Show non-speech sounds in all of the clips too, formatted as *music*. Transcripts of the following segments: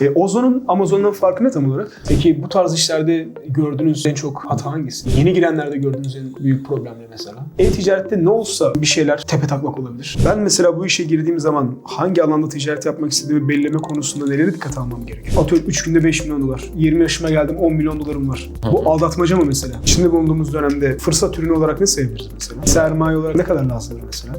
E, Ozon'un Amazon'dan farkı ne tam olarak? Peki bu tarz işlerde gördüğünüz en çok hata hangisi? Yeni girenlerde gördüğünüz en büyük problem ne mesela? E-ticarette ne olsa bir şeyler tepe taklak olabilir. Ben mesela bu işe girdiğim zaman hangi alanda ticaret yapmak istediğimi belirleme konusunda nelere dikkat almam gerekiyor? Atıyorum 3 günde 5 milyon dolar. 20 yaşıma geldim 10 milyon dolarım var. Bu aldatmaca mı mesela? Şimdi bulunduğumuz dönemde fırsat ürünü olarak ne sayabiliriz mesela? Sermaye olarak ne kadar lazımdır mesela?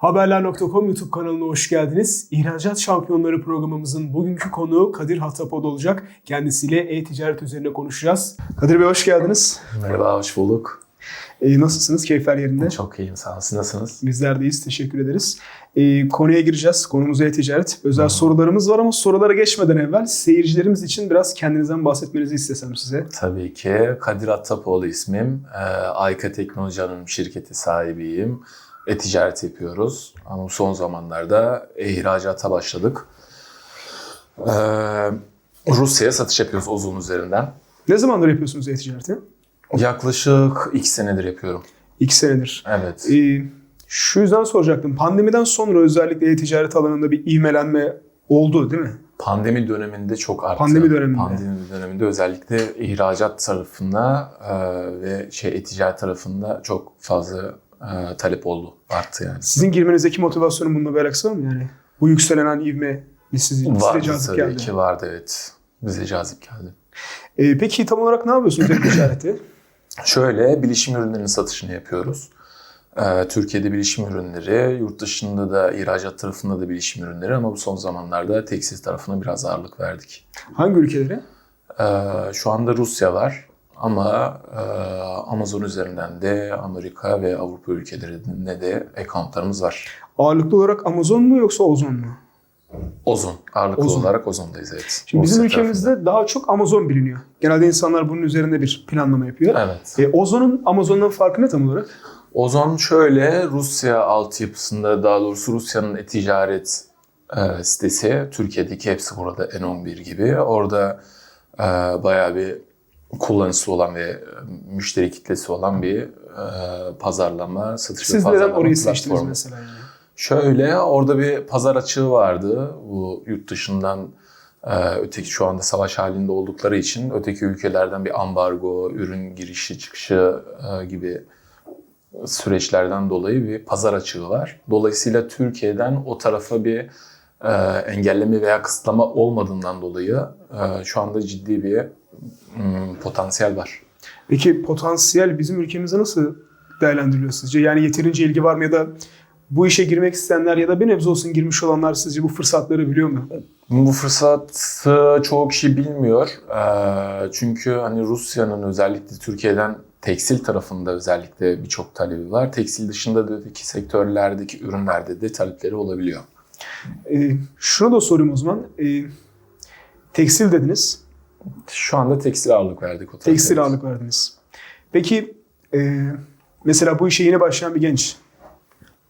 Haberler.com YouTube kanalına hoş geldiniz. İhracat Şampiyonları programımızın bugünkü konuğu Kadir Hatapod olacak. Kendisiyle e-ticaret üzerine konuşacağız. Kadir Bey hoş geldiniz. Merhaba, hoş bulduk. Ee, nasılsınız? Keyifler yerinde? Çok iyiyim, sağ olun. Siz nasılsınız? Bizler deyiz. Teşekkür ederiz. Ee, konuya gireceğiz. Konumuz e-ticaret. Özel sorularımız var ama sorulara geçmeden evvel seyircilerimiz için biraz kendinizden bahsetmenizi istesem size. Tabii ki Kadir Attapoğlu ismim. Ee, Ayka Teknoloji Anonim şirketi sahibiyim. E-ticaret yapıyoruz. Ama son zamanlarda ihracata başladık. Ee, Rusya'ya satış yapıyoruz Ozon üzerinden. Ne zamandır yapıyorsunuz e-ticareti? Yaklaşık iki senedir yapıyorum. İki senedir. Evet. Ee, şu yüzden soracaktım. Pandemiden sonra özellikle e-ticaret alanında bir ivmelenme oldu değil mi? Pandemi döneminde çok arttı. Pandemi döneminde. Pandemi döneminde özellikle ihracat tarafında e, ve şey e-ticaret tarafında çok fazla e, talep oldu. Arttı yani. Sizin girmenizdeki motivasyonun bununla bir alakası var mı yani? Bu yükselen ivme mi sizi, size Vardı cazip tabii geldi? ki vardı evet. Bize cazip geldi. Ee, peki tam olarak ne yapıyorsunuz e-ticareti? *coughs* Şöyle bilişim ürünlerinin satışını yapıyoruz. E, Türkiye'de bilişim ürünleri, yurt dışında da ihracat tarafında da bilişim ürünleri ama bu son zamanlarda tekstil tarafına biraz ağırlık verdik. Hangi ülkelere? Ee, şu anda Rusya var ama e, Amazon üzerinden de Amerika ve Avrupa ülkelerinde de accountlarımız var. Ağırlıklı olarak Amazon mu yoksa Ozon mu? Ozon, ağırlıklı Ozon. olarak Ozon'dayız evet. Şimdi bizim ülkemizde daha çok Amazon biliniyor. Genelde insanlar bunun üzerinde bir planlama yapıyor. tarafında. Evet. E, Ozon'un Amazon'dan farkı ne tam olarak? Ozon şöyle Rusya altyapısında daha doğrusu Rusya'nın e-ticaret e, sitesi Türkiye'deki hepsi burada N11 gibi. Orada e, bayağı bir kullanıcısı olan ve e, müşteri kitlesi olan bir e, pazarlama, satış ve Siz neden pazarlama orayı seçtiniz platformu. mesela? Yani? Şöyle orada bir pazar açığı vardı. Bu yurt dışından e, öteki şu anda savaş halinde oldukları için öteki ülkelerden bir ambargo, ürün girişi çıkışı gibi süreçlerden dolayı bir pazar açığı var. Dolayısıyla Türkiye'den o tarafa bir engelleme veya kısıtlama olmadığından dolayı şu anda ciddi bir potansiyel var. Peki potansiyel bizim ülkemizde nasıl değerlendiriliyor sizce? Yani yeterince ilgi var mı ya da bu işe girmek isteyenler ya da bir nebze olsun girmiş olanlar sizce bu fırsatları biliyor mu? Bu fırsatı çoğu kişi bilmiyor. Ee, çünkü hani Rusya'nın özellikle Türkiye'den tekstil tarafında özellikle birçok talebi var. Tekstil dışında da öteki sektörlerdeki ürünlerde de talepleri olabiliyor. E, şunu da sorayım o zaman. E, tekstil dediniz. Şu anda tekstil ağırlık verdik o. Tekstil Evet. ağırlık verdiniz. Peki e, mesela bu işe yeni başlayan bir genç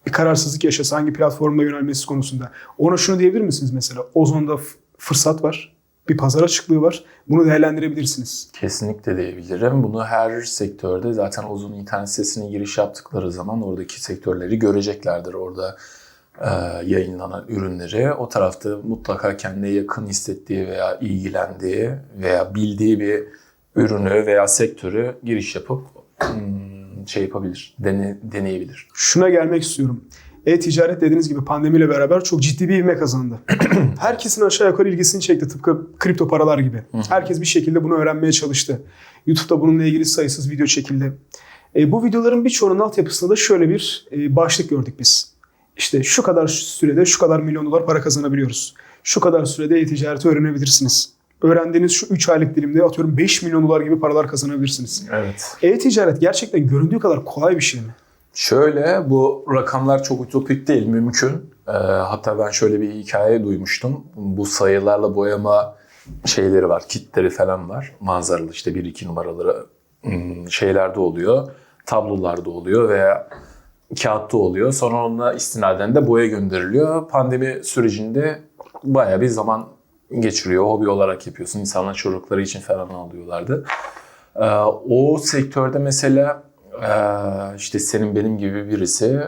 bir kararsızlık yaşasa hangi platforma yönelmesi konusunda ona şunu diyebilir misiniz mesela? Ozon'da fırsat var. Bir pazar açıklığı var. Bunu değerlendirebilirsiniz. Kesinlikle diyebilirim. Bunu her sektörde zaten uzun internet sitesine giriş yaptıkları zaman oradaki sektörleri göreceklerdir. Orada e, yayınlanan ürünleri o tarafta mutlaka kendine yakın hissettiği veya ilgilendiği veya bildiği bir ürünü veya sektörü giriş yapıp hmm, şey yapabilir, dene, deneyebilir. Şuna gelmek istiyorum. E-ticaret dediğiniz gibi pandemiyle beraber çok ciddi bir ivme kazandı. *clears throat* Herkesin aşağı yukarı ilgisini çekti tıpkı kripto paralar gibi. Herkes bir şekilde bunu öğrenmeye çalıştı. YouTube'da bununla ilgili sayısız video çekildi. E, bu videoların birçoğunun altyapısında da şöyle bir e, başlık gördük biz. İşte şu kadar sürede şu kadar milyon dolar para kazanabiliyoruz. Şu kadar sürede e-ticareti öğrenebilirsiniz. Öğrendiğiniz şu 3 aylık dilimde atıyorum 5 milyon dolar gibi paralar kazanabilirsiniz. Evet. E-ticaret gerçekten göründüğü kadar kolay bir şey mi? Şöyle bu rakamlar çok ütopik değil, mümkün. Ee, hatta ben şöyle bir hikaye duymuştum. Bu sayılarla boyama şeyleri var, kitleri falan var. Manzaralı işte 1-2 numaraları hmm, şeylerde oluyor. Tablolarda oluyor veya kağıtta oluyor. Sonra onunla istinaden de boya gönderiliyor. Pandemi sürecinde bayağı bir zaman geçiriyor. Hobi olarak yapıyorsun. İnsanlar çocukları için falan alıyorlardı. Ee, o sektörde mesela e, işte senin benim gibi birisi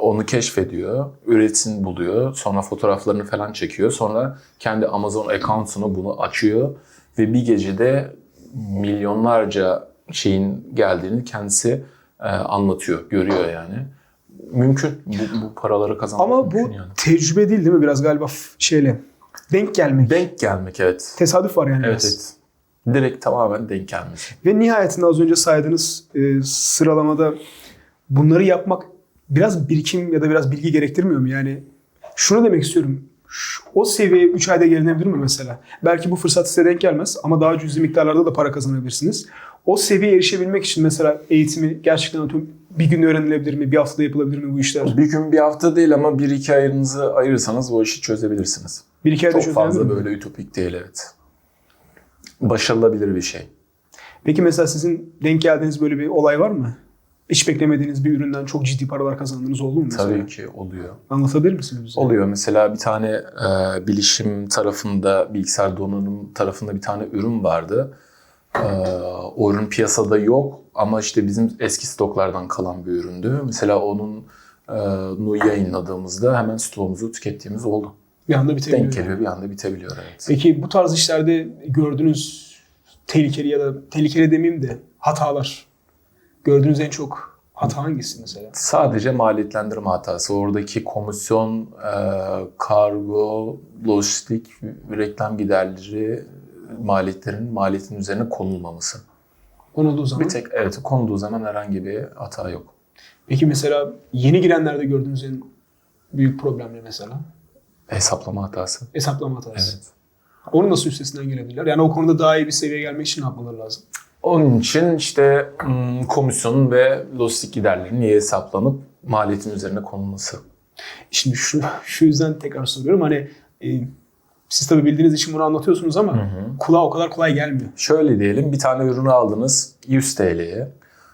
onu keşfediyor, üretim buluyor, sonra fotoğraflarını falan çekiyor. Sonra kendi Amazon account'unu bunu açıyor ve bir gecede milyonlarca şeyin geldiğini kendisi e, anlatıyor, görüyor yani. Mümkün. Bu, bu paraları kazanmak Ama bu yani. tecrübe değil değil mi? Biraz galiba şeyle denk gelmek. Denk gelmek evet. Tesadüf var yani. Evet, biraz. evet. Direkt tamamen denk gelmesi. Ve nihayetinde az önce saydığınız e, sıralamada bunları yapmak biraz birikim ya da biraz bilgi gerektirmiyor mu? Yani şunu demek istiyorum. Şu- O seviyeye 3 ayda gelinebilir mi mesela? Belki bu fırsat size denk gelmez ama daha cüzi miktarlarda da para kazanabilirsiniz. O seviyeye erişebilmek için mesela eğitimi gerçekten atıyorum bir gün öğrenilebilir mi? Bir haftada yapılabilir mi bu işler? Bir gün bir hafta değil ama bir iki ayınızı ayırırsanız o işi çözebilirsiniz. Bir iki ayda Çok fazla mi? böyle ütopik değil evet. Başarılabilir bir şey. Peki mesela sizin denk geldiğiniz böyle bir olay var mı? Hiç beklemediğiniz bir üründen çok ciddi paralar kazandığınız oldu mu mesela? Tabii ki oluyor. Anlatabilir misiniz bize? Oluyor. Mesela bir tane e, bilişim tarafında, bilgisayar donanım tarafında bir tane ürün vardı. E, o ürün piyasada yok ama işte bizim eski stoklardan kalan bir üründü. Mesela onun e, yayınladığımızda hemen stoğumuzu tükettiğimiz oldu. Bir anda bitebiliyor. Denk geliyor bir anda bitebiliyor evet. Peki bu tarz işlerde gördüğünüz tehlikeli ya da tehlikeli demeyeyim de hatalar. Gördüğünüz en çok hata hangisi mesela? Sadece maliyetlendirme hatası. Oradaki komisyon, e, kargo, lojistik, reklam giderleri maliyetlerin maliyetin üzerine konulmaması. Konulduğu zaman. Bir tek evet konulduğu zaman herhangi bir hata yok. Peki mesela yeni girenlerde gördüğünüz en büyük problem ne mesela? Hesaplama hatası. Hesaplama hatası. Evet. Onun nasıl üstesinden gelebilirler? Yani o konuda daha iyi bir seviyeye gelmek için ne yapmaları lazım? Onun için işte hmm, komisyonun ve lojistik giderlerin iyi hesaplanıp maliyetin üzerine konulması. Şimdi şu, şu yüzden tekrar soruyorum. Hani e, siz tabii bildiğiniz için bunu anlatıyorsunuz ama kulağa o kadar kolay gelmiyor. Şöyle diyelim bir tane ürünü aldınız 100 TL'ye.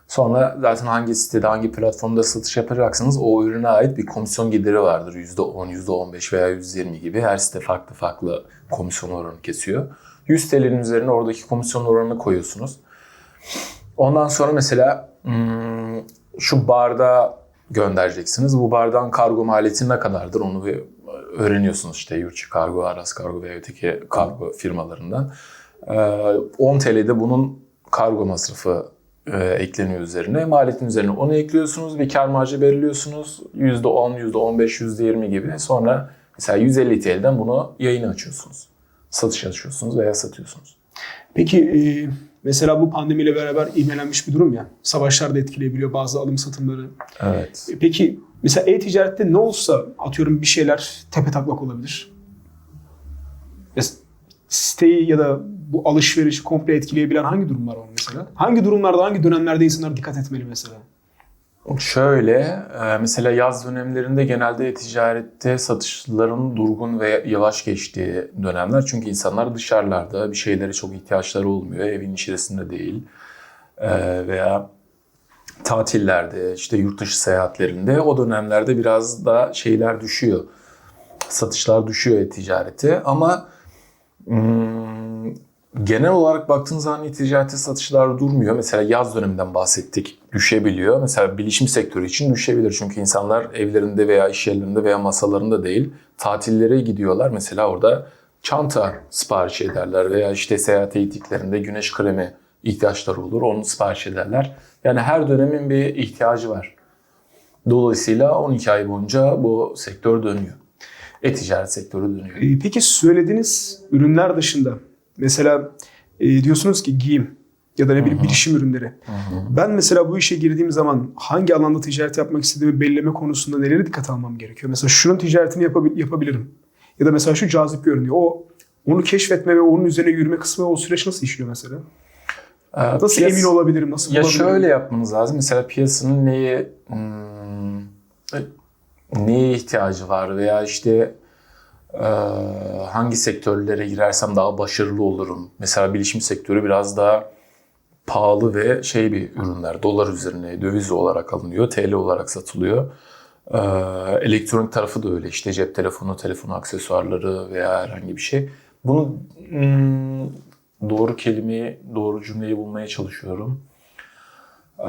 Sonra zaten hangi sitede hangi platformda satış yapacaksınız o ürüne ait bir komisyon gideri vardır. %10, %15 veya %20 gibi. Her site farklı farklı komisyon oranı kesiyor. 100 TL'nin üzerine oradaki komisyon oranını koyuyorsunuz. Ondan sonra mesela hmm, şu bardağı göndereceksiniz. Bu bardağın kargo maliyeti ne kadardır onu bir öğreniyorsunuz işte Yurtçı Kargo, Aras Kargo ve öteki kargo firmalarından. Ee, 10 TL'de bunun kargo masrafı e, ekleniyor üzerine. Maliyetin üzerine onu ekliyorsunuz ve kar marjı belirliyorsunuz. %10, %15, %20 gibi. Sonra mesela 150 TL'den bunu yayını açıyorsunuz. Satış açıyorsunuz veya satıyorsunuz. Peki e, mesela bu pandemiyle beraber ivmelenmiş bir durum ya. Savaşlar da etkileyebiliyor bazı alım satımları. Evet. E, Peki mesela e-ticarette ne olsa atıyorum bir şeyler tepe taklak olabilir. Ya, siteyi ya da bu alışverişi komple etkileyebilen hangi durumlar var mesela? Hangi durumlarda, hangi dönemlerde insanlar dikkat etmeli mesela? Şöyle, e, mesela yaz dönemlerinde genelde ticarette satışların durgun ve yavaş geçtiği dönemler. Çünkü insanlar dışarılarda bir şeylere çok ihtiyaçları olmuyor. Evin içerisinde değil. E, Veya tatillerde, işte yurt dışı seyahatlerinde o dönemlerde biraz da şeyler düşüyor. Satışlar düşüyor e-ticarete ama hmm, genel olarak baktığınız zaman e-ticarette satışlar durmuyor. Mesela yaz döneminden bahsettik. Düşebiliyor. Mesela bilişim sektörü için düşebilir. Çünkü insanlar evlerinde veya iş yerlerinde veya masalarında değil tatillere gidiyorlar. Mesela orada çanta sipariş ederler veya işte seyahat eğitiklerinde güneş kremi ihtiyaçları olur. Onu sipariş ederler. Yani her dönemin bir ihtiyacı var. Dolayısıyla 12 ay boyunca bu sektör dönüyor. E-ticaret sektörü dönüyor. E, Peki söylediğiniz ürünler dışında mesela e, diyorsunuz ki giyim ya da ne bileyim bilişim ürünleri. Ben mesela bu işe girdiğim zaman hangi alanda ticaret yapmak istediğimi belleme konusunda neleri dikkat almam gerekiyor? Mesela şunun ticaretini yapabil- yapabilirim. Ya da mesela şu cazip görünüyor. O onu keşfetme ve onun üzerine yürüme kısmı o süreç nasıl işliyor mesela? Ee, Nasıl piyas- emin olabilirim? Nasıl Ya bulabilirim? şöyle yapmanız lazım. Mesela piyasanın neye hmm, neye ihtiyacı var veya işte e, hangi sektörlere girersem daha başarılı olurum. Mesela bilişim sektörü biraz daha pahalı ve şey bir ürünler. Dolar üzerine döviz olarak alınıyor. TL olarak satılıyor. Ee, elektronik tarafı da öyle. İşte cep telefonu, telefon aksesuarları veya herhangi bir şey. bunu hmm, doğru kelimeyi, doğru cümleyi bulmaya çalışıyorum. Ee,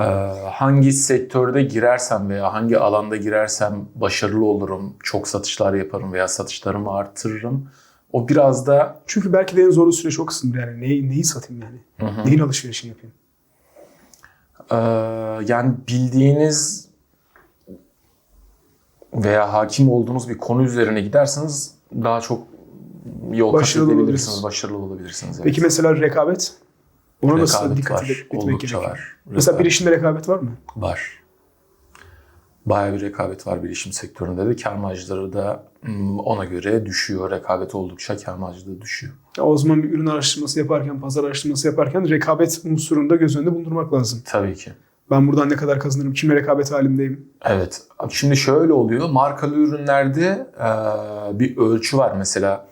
hangi sektörde girersem veya hangi alanda girersem başarılı olurum, çok satışlar yaparım veya satışlarımı arttırırım. O biraz da Çünkü belki de en zorlu süreç o kısımdır yani. Neyi, neyi satayım yani? Neyin alışverişini yapayım? Ee, yani bildiğiniz veya hakim olduğunuz bir konu üzerine giderseniz daha çok yol Başarılı olabilirsiniz. başarılı olabilirsiniz. evet. Peki mesela rekabet? Ona nasıl Rekabet dikkat var, edip etmek gerekiyor? var. Mesela Rekabet. bir işinde rekabet var mı? Var. Bayağı bir rekabet var bilişim sektöründe de. Kar marjları da hmm, ona göre düşüyor. Rekabet oldukça kar marjı da düşüyor. Ya o zaman bir ürün araştırması yaparken, pazar araştırması yaparken rekabet unsurunu da göz önünde bulundurmak lazım. Tabii ki. Ben buradan ne kadar kazanırım, kimle rekabet halindeyim? Evet. Şimdi şöyle oluyor. Markalı ürünlerde bir ölçü var. Mesela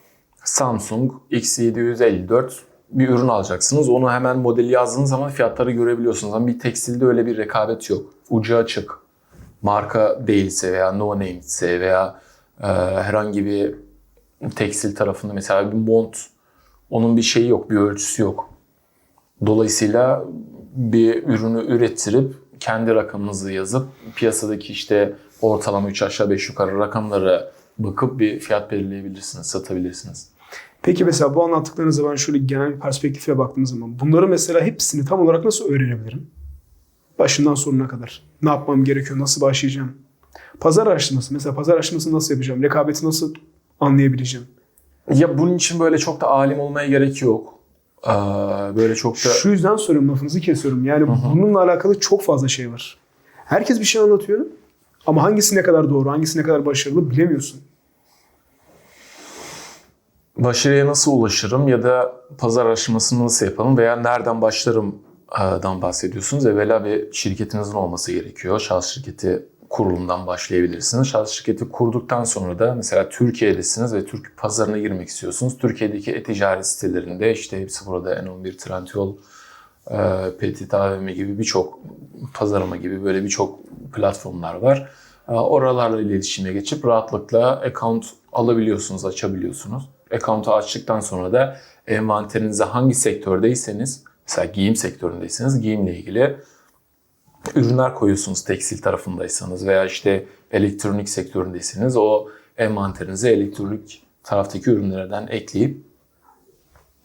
Samsung X754 bir ürün alacaksınız. Onu hemen modeli yazdığınız zaman fiyatları görebiliyorsunuz. Ama bir tekstilde öyle bir rekabet yok. Ucu açık. Marka değilse veya no name ise veya e, herhangi bir tekstil tarafında mesela bir mont onun bir şeyi yok, bir ölçüsü yok. Dolayısıyla bir ürünü ürettirip kendi rakamınızı yazıp piyasadaki işte ortalama 3 aşağı 5 yukarı rakamlara bakıp bir fiyat belirleyebilirsiniz, satabilirsiniz. Peki mesela bu anlattıklarınıza ben şöyle genel bir perspektife baktığım zaman bunları mesela hepsini tam olarak nasıl öğrenebilirim? Başından sonuna kadar. Ne yapmam gerekiyor, nasıl başlayacağım? Pazar araştırması mesela pazar araştırmasını nasıl yapacağım? Rekabeti nasıl anlayabileceğim? Ya bunun için böyle çok da alim olmaya gerek yok. Ee, böyle çok da Şu yüzden soruyorum lafınızı kesiyorum. Yani bununla alakalı çok fazla şey var. Herkes bir şey anlatıyor ama hangisi ne kadar doğru, hangisi ne kadar başarılı bilemiyorsun. Başarıya nasıl ulaşırım ya da pazar araştırmasını nasıl yapalım veya nereden başlarımdan bahsediyorsunuz. Evvela bir şirketinizin olması gerekiyor. Şahıs şirketi kurulumdan başlayabilirsiniz. Şahıs şirketi kurduktan sonra da mesela Türkiye'desiniz ve Türk pazarına girmek istiyorsunuz. Türkiye'deki e-ticaret sitelerinde işte hepsi burada N11 Trendyol, e, Petit AVM gibi birçok pazarlama gibi böyle birçok platformlar var. E, Oralarla iletişime geçip rahatlıkla account alabiliyorsunuz, açabiliyorsunuz. Account'u açtıktan sonra da envanterinize hangi sektördeyseniz, mesela giyim sektöründeyseniz giyimle ilgili ürünler koyuyorsunuz tekstil tarafındaysanız veya işte elektronik sektöründeyseniz o envanterinize elektronik taraftaki ürünlerden ekleyip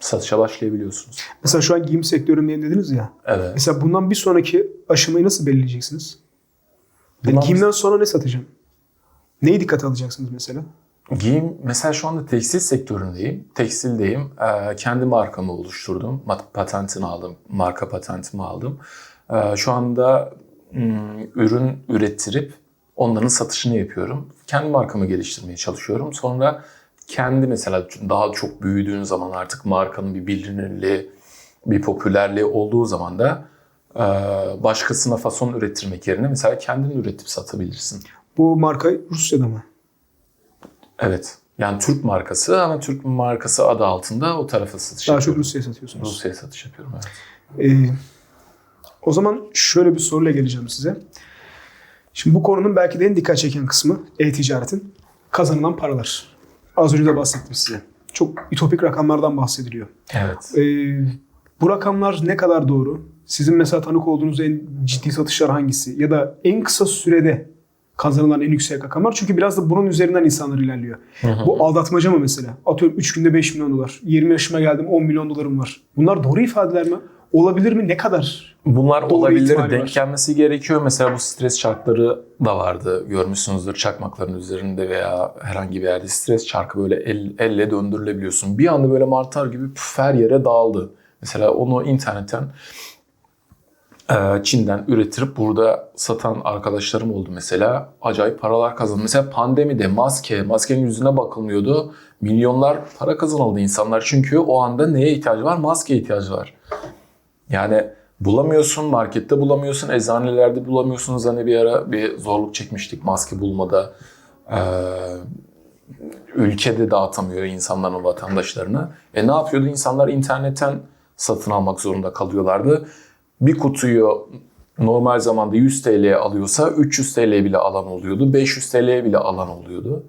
satışa başlayabiliyorsunuz. Mesela şu an giyim sektöründeyim dediniz ya. Evet. Mesela bundan bir sonraki aşamayı nasıl belirleyeceksiniz? Yani giyimden sonra ne satacağım? Neyi dikkate alacaksınız mesela? Giyim, mesela şu anda tekstil sektöründeyim, tekstildeyim. Ee, kendi markamı oluşturdum, patentini aldım, marka patentimi aldım. Ee, şu anda hmm, ürün ürettirip onların satışını yapıyorum. Kendi markamı geliştirmeye çalışıyorum. Sonra kendi mesela daha çok büyüdüğün zaman artık markanın bir bilinirliği, bir popülerliği olduğu zaman da e, başkasına fason ürettirmek yerine mesela kendin üretip satabilirsin. Bu marka Rusya'da mı? Evet. Yani Türk markası ama Türk markası adı altında o tarafa satış Daha çok yapıyorum. Rusya'ya satıyorsunuz. Rusya'ya satış yapıyorum evet. Ee, o zaman şöyle bir soruyla geleceğim size. Şimdi bu konunun belki de en dikkat çeken kısmı e-ticaretin kazanılan paralar. Az önce de bahsettim size. Çok ütopik rakamlardan bahsediliyor. Evet. Ee, bu rakamlar ne kadar doğru? Sizin mesela tanık olduğunuz en ciddi satışlar hangisi? Ya da en kısa sürede kazanılan en yüksek rakamlar. Çünkü biraz da bunun üzerinden insanlar ilerliyor. Bu aldatmaca mı mesela? Atıyorum 3 günde 5 milyon dolar. 20 yaşıma geldim 10 milyon dolarım var. Bunlar doğru ifadeler mi? Olabilir mi? Ne kadar? Bunlar Doğru olabilir, denk var. gelmesi gerekiyor. Mesela bu stres çarkları da vardı. Görmüşsünüzdür çakmakların üzerinde veya herhangi bir yerde stres çarkı böyle el, elle döndürülebiliyorsun. Bir anda böyle mantar gibi püf her yere dağıldı. Mesela onu internetten Çin'den üretirip burada satan arkadaşlarım oldu mesela. Acayip paralar kazandı. Mesela pandemide maske, maskenin yüzüne bakılmıyordu. Milyonlar para kazanıldı insanlar. Çünkü o anda neye ihtiyacı var? Maskeye ihtiyacı var. Yani bulamıyorsun, markette bulamıyorsun, eczanelerde bulamıyorsunuz. Hani bir ara bir zorluk çekmiştik maske bulmada. Ee, ülkede dağıtamıyor insanların vatandaşlarına. E ne yapıyordu? İnsanlar internetten satın almak zorunda kalıyorlardı. Bir kutuyu normal zamanda 100 TL'ye alıyorsa 300 TL bile alan oluyordu. 500 TL'ye bile alan oluyordu.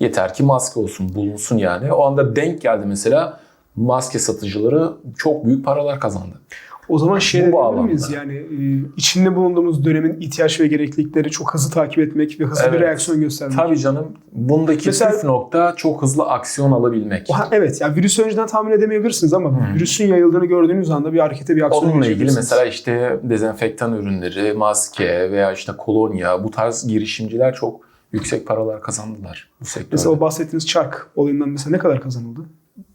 Yeter ki maske olsun, bulunsun yani. O anda denk geldi mesela maske satıcıları çok büyük paralar kazandı. O zaman şey diyebilir miyiz? Yani e, içinde bulunduğumuz dönemin ihtiyaç ve gereklilikleri çok hızlı takip etmek ve hızlı bir Evet. reaksiyon göstermek. Tabii canım bundaki Mesela- püf nokta çok hızlı aksiyon alabilmek. Ha, evet yani virüsü önceden tahmin edemeyebilirsiniz ama Hmm. virüsün yayıldığını gördüğünüz anda bir harekete bir aksiyon Onunla ilgili mesela işte dezenfektan ürünleri, maske veya işte kolonya bu tarz girişimciler çok yüksek paralar kazandılar bu sektörde. Mesela o bahsettiğiniz çark olayından mesela ne kadar kazanıldı?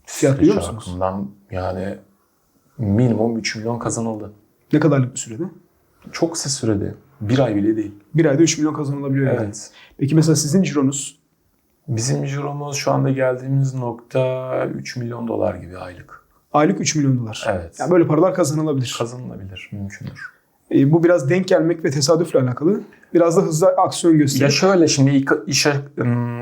Fiyat biliyor musunuz? bakımından yani minimum 3 milyon kazanıldı. Ne kadarlık bir sürede? Çok kısa sürede. Bir ay bile değil. Bir ayda 3 milyon kazanılabiliyor yani. Evet. Peki mesela sizin cironuz Bizim ciromuz şu anda geldiğimiz nokta 3 milyon dolar gibi aylık. aylık 3 milyon dolar. Evet. Yani böyle paralar kazanılabilir. Kazanılabilir, mümkündür. E, bu biraz denk gelmek ve tesadüfle alakalı. Biraz da hızlı aksiyon Ya gösteriyor. şöyle şimdi iş,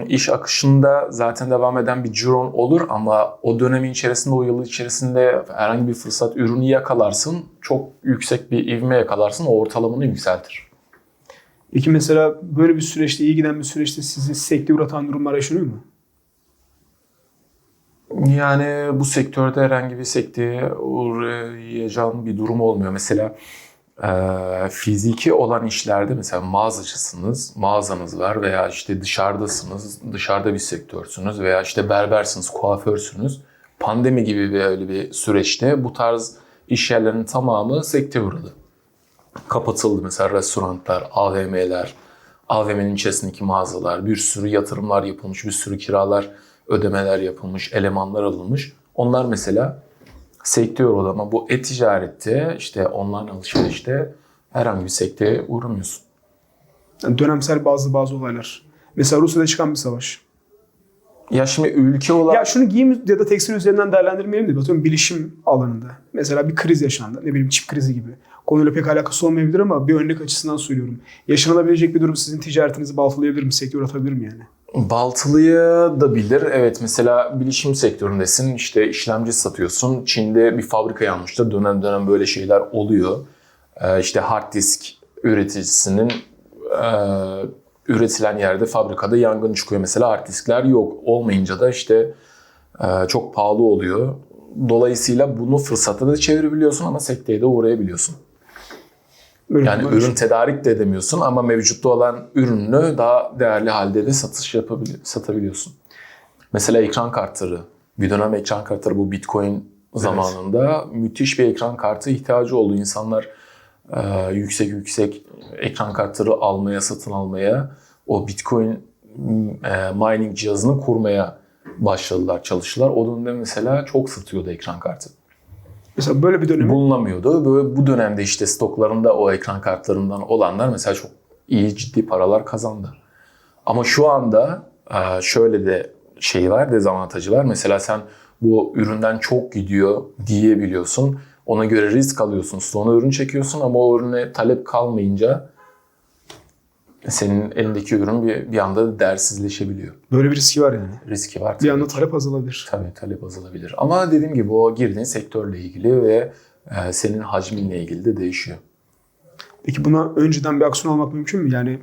iş akışında zaten devam eden bir ciron olur ama o dönemin içerisinde, o yıl içerisinde herhangi bir fırsat ürünü yakalarsın. Çok yüksek bir ivme yakalarsın, o ortalamanı yükseltir. Peki mesela böyle bir süreçte, iyi giden bir süreçte sizi sekteye uğratan durumlar yaşanıyor mu? Yani bu sektörde herhangi bir sekteye uğrayacağın bir durum olmuyor. Mesela e, fiziki olan işlerde mesela mağazacısınız, mağazanız var veya işte dışarıdasınız, dışarıda bir sektörsünüz veya işte berbersiniz, kuaförsünüz. Pandemi gibi böyle bir süreçte bu tarz iş yerlerinin tamamı sekteye uğradı. Kapatıldı mesela restoranlar, AVM'ler, AVM'nin içerisindeki mağazalar, bir sürü yatırımlar yapılmış, bir sürü kiralar, ödemeler yapılmış, elemanlar alınmış. Onlar mesela sekteye uğradı ama bu e-ticarette işte online alışverişte herhangi bir sekteye uğramıyorsun. Yani dönemsel bazı bazı olaylar. Mesela Rusya'da çıkan bir savaş. Ya şimdi ülke olarak Ya şunu giyim ya da tekstil üzerinden değerlendirmeyelim de atıyorum bilişim alanında. Mesela bir kriz yaşandı. Ne bileyim çip krizi gibi. Konuyla pek alakası olmayabilir ama bir örnek açısından söylüyorum. Yaşanabilecek bir durum sizin ticaretinizi baltalayabilir mi? Sektör atabilir mi yani? Baltılıya da bilir. Evet mesela bilişim sektöründesin. işte işlemci satıyorsun. Çin'de bir fabrika yanmıştır. Dönem dönem böyle şeyler oluyor. Ee, işte hard disk üreticisinin e, üretilen yerde fabrikada yangın çıkıyor. Mesela hard diskler yok. Olmayınca da işte e, çok pahalı oluyor. Dolayısıyla bunu fırsata da çevirebiliyorsun ama sekteye de uğrayabiliyorsun. Böyle Yani durumlar ürün tedarik de edemiyorsun ama mevcutta olan ürünü daha değerli halde de satış yapabili satabiliyorsun. Mesela ekran kartları. Bir dönem ekran kartları bu Bitcoin zamanında müthiş bir ekran kartı ihtiyacı oldu. İnsanlar e, yüksek yüksek ekran kartları almaya, satın almaya, o Bitcoin e, mining cihazını kurmaya başladılar, çalıştılar. O dönemde mesela çok satıyordu ekran kartı Mesela böyle bir dönemi bulunamıyordu. Böyle bu dönemde işte stoklarında o ekran kartlarından olanlar mesela çok iyi ciddi paralar kazandı. Ama şu anda e, şöyle de şey var, dezavantajı var. Mesela sen bu üründen çok gidiyor diyebiliyorsun. Ona göre risk alıyorsun. Sonra ürün çekiyorsun ama o ürüne talep kalmayınca senin elindeki ürün bir, bir anda değersizleşebiliyor. böyle bir riski var yani. Riski var. Bir tabii anda ki. talep azalabilir. Tabii talep azalabilir. Ama dediğim gibi o girdiğin sektörle ilgili ve e, senin hacminle ilgili de değişiyor. Peki buna önceden bir aksiyon almak mümkün mü? Yani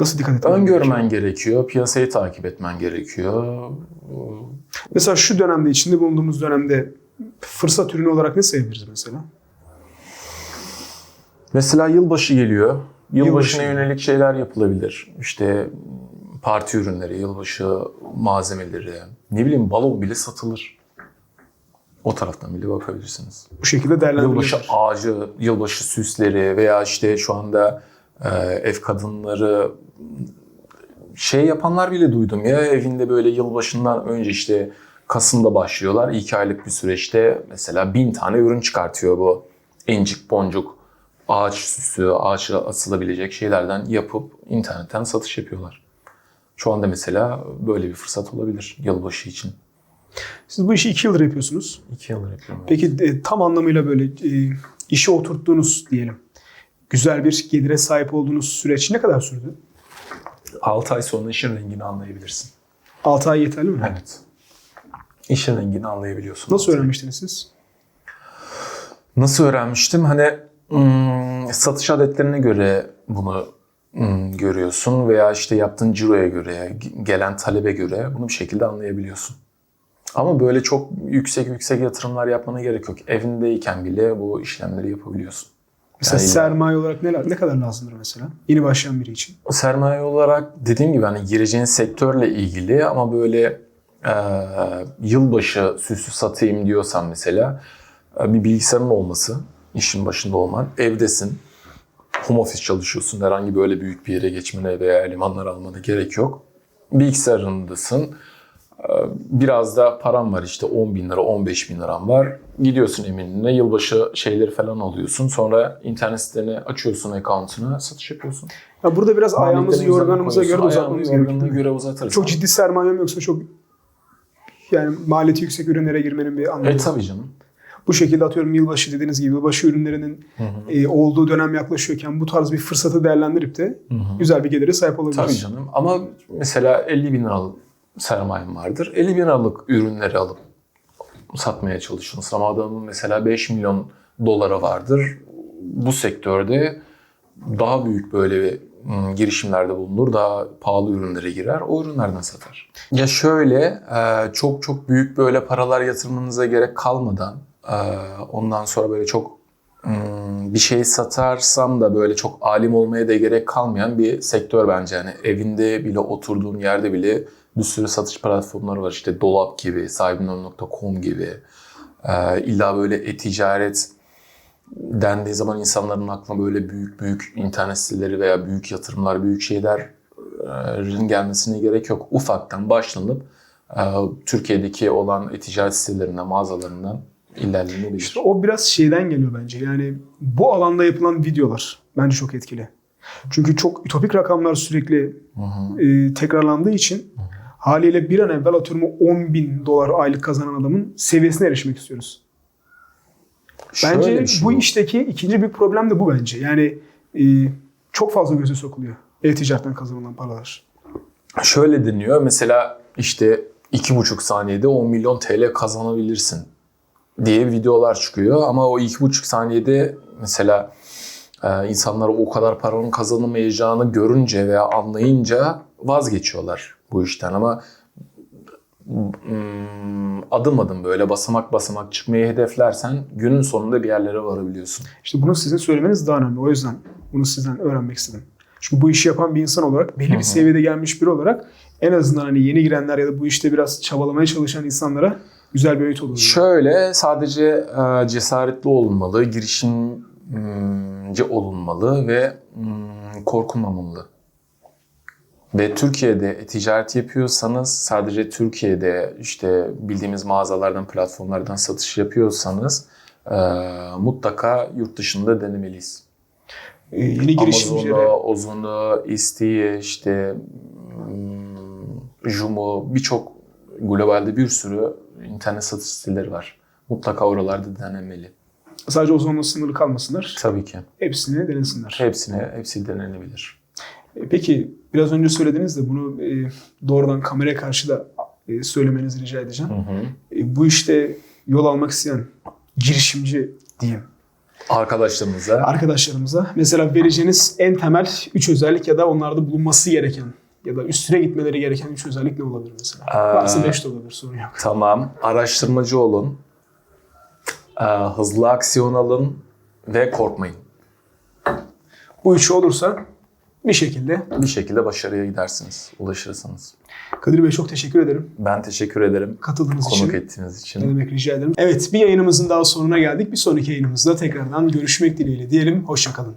nasıl dikkat etmek gerekiyor? Öngörmen gerekiyor, piyasayı takip etmen gerekiyor. Mesela şu dönemde, içinde bulunduğumuz dönemde fırsat ürünü olarak ne sayabiliriz mesela? Mesela yılbaşı geliyor. Yılbaşına Yılbaşı. yönelik şeyler yapılabilir. İşte parti ürünleri, yılbaşı malzemeleri, ne bileyim balon bile satılır. O taraftan bile bakabilirsiniz. Bu şekilde değerlendirilebilir. Yılbaşı ağacı, yılbaşı süsleri veya işte şu anda e, ev kadınları şey yapanlar bile duydum ya evinde böyle yılbaşından önce işte Kasım'da başlıyorlar. iki aylık bir süreçte mesela bin tane ürün çıkartıyor bu incik boncuk ağaç süsü, ağaça asılabilecek şeylerden yapıp internetten satış yapıyorlar. Şu anda mesela böyle bir fırsat olabilir yılbaşı için. Siz bu işi iki yıldır yapıyorsunuz. İki yıldır yapıyorum. Peki e, tam anlamıyla böyle e, işi oturttuğunuz diyelim. Güzel bir gelire sahip olduğunuz süreç ne kadar sürdü? 6 ay sonra işin rengini anlayabilirsin. 6 ay yeterli mi? Evet. İşin rengini anlayabiliyorsun. Nasıl öğrenmiştiniz siz? Nasıl öğrenmiştim? Hani hmm, satış adetlerine göre bunu hmm, görüyorsun veya işte yaptığın ciroya göre, gelen talebe göre bunu bir şekilde anlayabiliyorsun. Ama böyle çok yüksek yüksek yatırımlar yapmana gerek yok. Evindeyken bile bu işlemleri yapabiliyorsun. Mesela Yani- sermaye olarak ne, ne kadar lazımdır mesela? Yeni başlayan biri için. Sermaye olarak dediğim gibi hani gireceğin sektörle ilgili ama böyle e, yılbaşı süsü satayım diyorsan mesela bir bilgisayarın olması, işin başında olman, evdesin, home office çalışıyorsun, herhangi böyle büyük bir yere geçmene veya elemanlar almana gerek yok. Bilgisayarındasın, e, biraz da param var işte 10 bin lira, 15 bin liram var. Gidiyorsun eminine yılbaşı şeyleri falan alıyorsun. Sonra internet siteni açıyorsun account'una, satış yapıyorsun. Ya burada biraz ayağımızı yorganımıza göre uzatmamız gerekiyor. göre uzatırız. Çok ciddi sermayem yoksa çok yani maliyeti yüksek ürünlere girmenin bir anlamı E tabii canım. Bu şekilde atıyorum yılbaşı dediğiniz gibi yılbaşı ürünlerinin e, olduğu dönem yaklaşıyorken bu tarz bir fırsatı değerlendirip de güzel bir gelire sahip olabiliriz. Tabii canım. Ama mesela 50 bin liralık sermayem vardır. 50 bin liralık ürünleri alıp satmaya çalışırsın. Ama adamın mesela 5 milyon dolara vardır. Bu sektörde daha büyük böyle bir ım, girişimlerde bulunur. Daha pahalı ürünlere girer. O ürünlerden satar. Ya şöyle çok çok büyük böyle paralar yatırmanıza gerek kalmadan ondan sonra böyle çok ım, bir şey satarsam da böyle çok alim olmaya da gerek kalmayan bir sektör bence. Yani evinde bile oturduğun yerde bile bir sürü satış platformları var. İşte Dolap gibi, sahibinden.com gibi. E, illa böyle e-ticaret dendiği zaman insanların aklına böyle büyük büyük internet siteleri veya büyük yatırımlar, büyük şeylerin gelmesine gerek yok. Ufaktan başlanıp e, Türkiye'deki olan e-ticaret sitelerinden, mağazalarından ilerlenebilir. İşte o biraz şeyden geliyor bence. Yani bu alanda yapılan videolar bence çok etkili. Çünkü çok ütopik rakamlar sürekli e, tekrarlandığı için haliyle bir an evvel atıyorum o 10 bin dolar aylık kazanan adamın seviyesine erişmek istiyoruz. Bence Şöyle bir şey bu işteki ikinci bir problem de bu bence. Yani e, çok fazla göze sokuluyor e-ticaretten kazanılan paralar. Şöyle deniyor mesela işte iki buçuk saniyede 10 milyon TL kazanabilirsin diye videolar çıkıyor. Ama o iki buçuk saniyede mesela e, insanlar o kadar paranın kazanamayacağını görünce veya anlayınca vazgeçiyorlar bu işten. Ama mm, adım adım böyle basamak basamak çıkmayı hedeflersen günün sonunda bir yerlere varabiliyorsun. İşte bunu sizin söylemeniz daha önemli. O yüzden bunu sizden öğrenmek istedim. Çünkü bu işi yapan bir insan olarak, belli bir seviyede gelmiş biri olarak en azından hani yeni girenler ya da bu işte biraz çabalamaya çalışan insanlara güzel bir öğüt olur. Şöyle sadece e, cesaretli olunmalı, girişimci olunmalı ve mm, korkulmamalı. Ve Türkiye'de ticaret yapıyorsanız sadece Türkiye'de işte bildiğimiz mağazalardan, platformlardan satış yapıyorsanız e, mutlaka yurt dışında denemeliyiz. Ee, yeni girişimcilere Amazon'u, Ozon'u, Isti'yi, işte mm, Jumo birçok globalde bir sürü internet satış siteleri var. Mutlaka oralarda denemeli. sadece ozonla sınırlı kalmasınlar. Tabii ki. Hepsini denesinler. Hepsine, hepsi denenebilir. E, Peki biraz önce söylediniz de bunu e, doğrudan kameraya karşı da e, söylemenizi rica edeceğim. E, bu işte yol almak isteyen girişimci diyeyim Arkadaşlarımıza arkadaşlarımıza mesela vereceğiniz en temel 3 özellik ya da onlarda bulunması gereken ya da üstüne gitmeleri gereken 3 özellik ne olabilir mesela? Aa. Varsa 5 de olabilir sorun yok. tamam araştırmacı olun, e, hızlı aksiyon alın ve korkmayın. Bu üçü olursa bir şekilde. Bir şekilde başarıya gidersiniz, ulaşırsınız. Kadir Bey çok teşekkür ederim Ben teşekkür ederim katıldığınız konuk için. ettiğiniz için. Ne demek rica ederim. Evet bir yayınımızın daha sonuna geldik. Bir sonraki yayınımızda tekrardan görüşmek dileğiyle diyelim. Hoşçakalın.